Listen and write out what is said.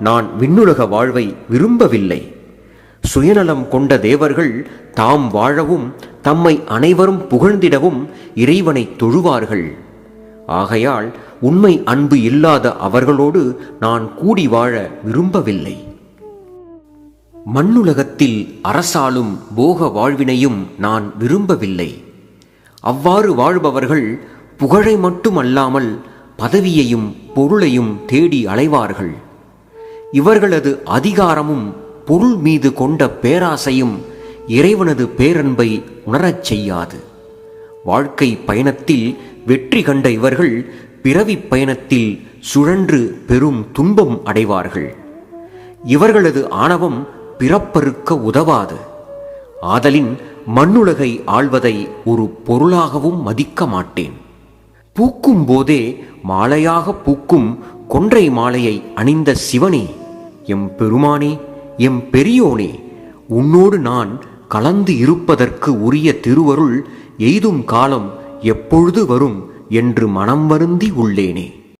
நான் விண்ணுலக வாழ்வை விரும்பவில்லை. சுயநலம் கொண்ட தேவர்கள் தாம் வாழவும் தம்மை அனைவரும் புகழ்ந்திடவும் இறைவனை தொழுவார்கள். ஆகையால் உண்மை அன்பு இல்லாத அவர்களோடு நான் கூடி வாழ விரும்பவில்லை. மண்ணுலகத்தில் அரசாலும் போக வாழ்வினையும் நான் விரும்பவில்லை. அவ்வாறு வாழ்பவர்கள் புகழை மட்டுமல்லாமல் பதவியையும் பொருளையும் தேடி அலைவார்கள். இவர்களது அதிகாரமும் பொருள் மீது கொண்ட பேராசையும் இறைவனது பேரன்பை உணரச் செய்யாது. வாழ்க்கை பயணத்தில் வெற்றி கண்ட இவர்கள் பிறவிப் பயணத்தில் சுழன்று பெரும் துன்பம் அடைவார்கள். இவர்களது ஆணவம் பிறப்பறுக்க உதவாது. ஆதலின் மண்ணுலகை ஆள்வதை ஒரு பொருளாகவும் மதிக்க மாட்டேன். பூக்கும் போதே மாலையாக பூக்கும் கொன்றை மாலையை அணிந்த சிவனே. எம் பெருமானே எம் பெரியோனே உன்னோடு நான் கலந்து இருப்பதற்கு உரிய திருவருள் எய்தும் காலம் எப்பொழுது வரும் என்று மனம் வருந்தி உள்ளேனே.